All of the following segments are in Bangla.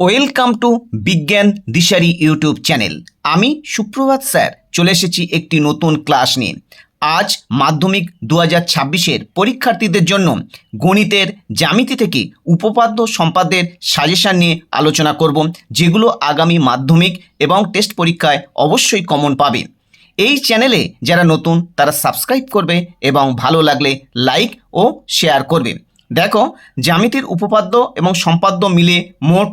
ওয়েলকাম টু বিজ্ঞান দিশারি ইউটিউব চ্যানেল। আমি সুপ্রভাত স্যার, চলে এসেছি একটি নতুন ক্লাস নিয়ে। আজ মাধ্যমিক দু হাজার ছাব্বিশের পরীক্ষার্থীদের জন্য গণিতের জ্যামিতি থেকে উপপাদ্য সম্পাদের সাজেশান নিয়ে আলোচনা করব, যেগুলো আগামী মাধ্যমিক এবং টেস্ট পরীক্ষায় অবশ্যই কমন পাবে। এই চ্যানেলে যারা নতুন, তারা সাবস্ক্রাইব করবে এবং ভালো লাগলে লাইক ও শেয়ার করবে। দেখো, জ্যামিতির উপপাদ্য এবং সম্পাদ্য মিলে মোট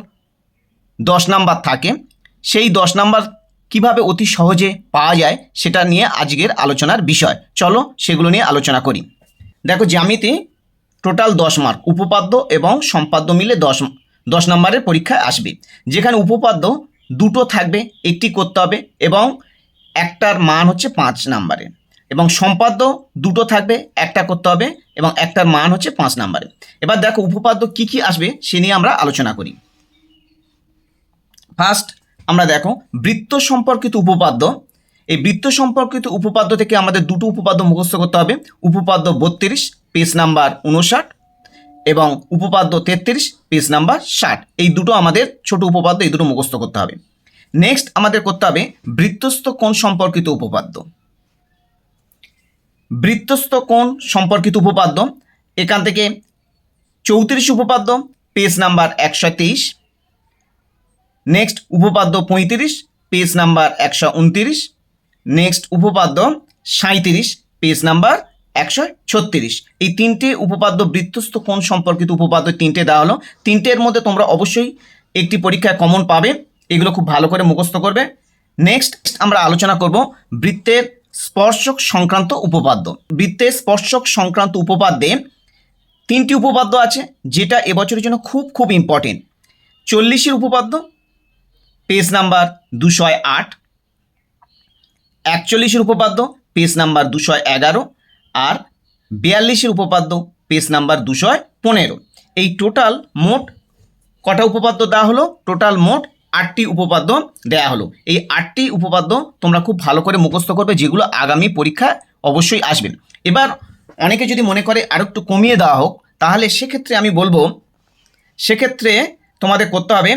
দশ নাম্বার থাকে। সেই দশ নাম্বার কীভাবে অতি সহজে পাওয়া যায় সেটা নিয়ে আজকের আলোচনার বিষয়। চলো সেগুলো নিয়ে আলোচনা করি। দেখো জ্যামিতি টোটাল দশ মার্ক উপপাদ্য এবং সম্পাদ্য মিলে দশ দশ নম্বরের পরীক্ষায় আসবে। যেখানে উপপাদ্য দুটো থাকবে, একটি করতে হবে এবং একটার মান হচ্ছে পাঁচ নাম্বারের। এবং সম্পাদ্য দুটো থাকবে, একটা করতে হবে এবং একটার মান হচ্ছে পাঁচ নাম্বারে এবার দেখো উপপাদ্য কি কি আসবে সে নিয়ে আমরা আলোচনা করি। ফার্স্ট আমরা দেখো, বৃত্ত সম্পর্কিত উপপাদ্য। এই বৃত্ত সম্পর্কিত উপপাদ্য থেকে আমাদের দুটো উপপাদ্য মুখস্থ করতে হবে। উপপাদ্য বত্রিশ পেজ নাম্বার উনষাট এবং উপপাদ্য তেত্রিশ পেজ নাম্বার ষাট। এই দুটো আমাদের ছোট উপপাদ্য, এই দুটো মুখস্থ করতে হবে। নেক্সট আমাদের করতে হবে বৃত্তস্থ কোণ সম্পর্কিত উপপাদ্য। বৃত্তস্থ কোণ সম্পর্কিত উপপাদ্য। এখান থেকে চৌত্রিশ উপপাদ্য পেজ নাম্বার একশো তেইশ। নেক্সট উপপাদ্য পঁয়ত্রিশ পেজ নাম্বার একশো উনতিরিশ। নেক্সট উপপাদ্য সাঁইত্রিশ পেজ নাম্বার একশো ছত্রিশ। এই তিনটে উপপাদ্য বৃত্তস্থ কোণ সম্পর্কিত উপপাদ্য তিনটে দেওয়া হলো। তিনটের মধ্যে তোমরা অবশ্যই একটি পরীক্ষায় কমন পাবে। এগুলো খুব ভালো করে মুখস্থ করবে। নেক্সট আমরা আলোচনা করব বৃত্তের স্পর্শক সংক্রান্ত উপপাদ্য। বৃত্তের স্পর্শক সংক্রান্ত উপপাদ্যে তিনটি উপপাদ্য আছে, যেটা এবছরের জন্য খুব খুব ইম্পর্টেন্ট চল্লিশের উপপাদ্য পেজ নাম্বার দুশো আট। একচল্লিশের উপপাদ্য পেজ নাম্বার দুশো এগারো। আর বিয়াল্লিশের উপপাদ্য পেজ নাম্বার দুশো পনেরো। এই টোটাল মোট কটা উপপাদ্য দেওয়া হলো? টোটাল মোট আটটি উপপাদ্য দেয়া হলো। এই আটটি উপপাদ্য তোমরা খুব ভালো করে মুখস্থ করবে, যেগুলো আগামী পরীক্ষা অবশ্যই আসবে। এবার অনেকে যদি মনে করে আরও একটু কমিয়ে দেওয়া হোক, তাহলে সেক্ষেত্রে আমি বলব, সেক্ষেত্রে তোমাদের করতে হবে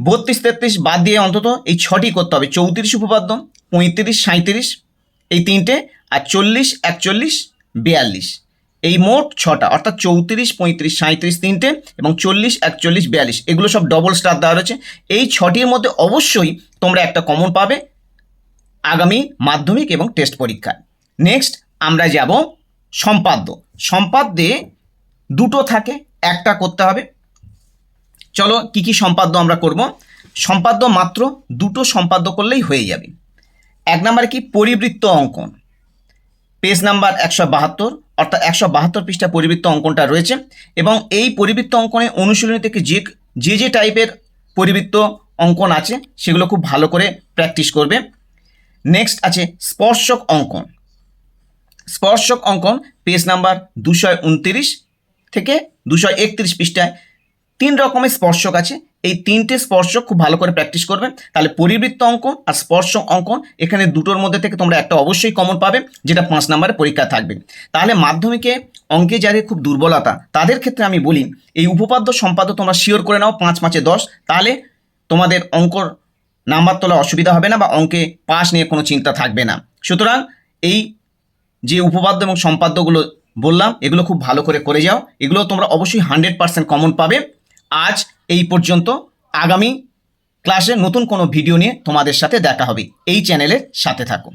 বত্রিশ তেত্রিশ বাদ দিয়ে অন্তত এই ছটি করতে হবে। চৌত্রিশ উপপাদ্য, পঁয়ত্রিশ, সাঁইত্রিশ, এই তিনটে, আর চল্লিশ, একচল্লিশ, বিয়াল্লিশ। এই মোট ছটা, অর্থাৎ চৌত্রিশ, পঁয়ত্রিশ, সাঁইত্রিশ তিনটে এবং চল্লিশ, একচল্লিশ, বিয়াল্লিশ, এগুলো সব ডবল স্টার দেওয়া রয়েছে। এই ছটির মধ্যে অবশ্যই তোমরা একটা কমন পাবে আগামী মাধ্যমিক এবং টেস্ট পরীক্ষায়। নেক্সট আমরা যাব সম্পাদ্য। সম্পাদ্যে দুটো থাকে, একটা করতে হবে। চলো কি কি সম্পাদ্য আমরা করব? সম্পাদ্য মাত্র দুটো সম্পাদ্য করলেই হয়ে যাবে। এক নম্বরে কি? পরিবৃত্ত অঙ্কন। পেজ নাম্বার একশো বাহাত্তর, অর্থাৎ একশো বাহাত্তর পৃষ্ঠা পরিবৃত্ত অঙ্কনটা রয়েছে এবং এই পরিবৃত্ত অঙ্কনে অনুশীলনী থেকে যে যে যে টাইপের পরিবৃত্ত অঙ্কন আছে, সেগুলো খুব ভালো করে প্র্যাকটিস করবে। নেক্সট আছে স্পর্শক অঙ্কন। স্পর্শক অঙ্কন পেজ নাম্বার দুশো উনতিরিশ থেকে দুশো একত্রিশ পৃষ্ঠায় তিন রকমের স্পর্শক আছে। এই তিনটে স্পর্শক খুব ভালো করে প্র্যাকটিস করবে। তাহলে পরিবৃত্ত অঙ্কন আর স্পর্শক অঙ্কন এখানে দুটোর মধ্যে থেকে তোমরা একটা অবশ্যই কমন পাবে, যেটা পাঁচ নাম্বারের পরীক্ষা থাকবে। তাহলে মাধ্যমিকে অঙ্কে যাদের খুব দুর্বলতা, তাদের ক্ষেত্রে আমি বলি, এই উপপাদ্য সম্পাদ্য তোমরা শিওর করে নাও, পাঁচ পাঁচে দশ। তাহলে তোমাদের অঙ্কর নাম্বার তোলা অসুবিধা হবে না বা অঙ্কে পাস নিয়ে কোনো চিন্তা থাকবে না। সুতরাং এই যে উপপাদ্য এবং সম্পাদ্যগুলো বললাম, এগুলো খুব ভালো করে করে যাও। এগুলো তোমরা অবশ্যই হান্ড্রেড পার্সেন্ট কমন পাবে। আজ এই পর্যন্ত। আগামী ক্লাসে নতুন কোনো ভিডিও নিয়ে তোমাদের সাথে দেখা হবে। এই চ্যানেলের সাথে থাকো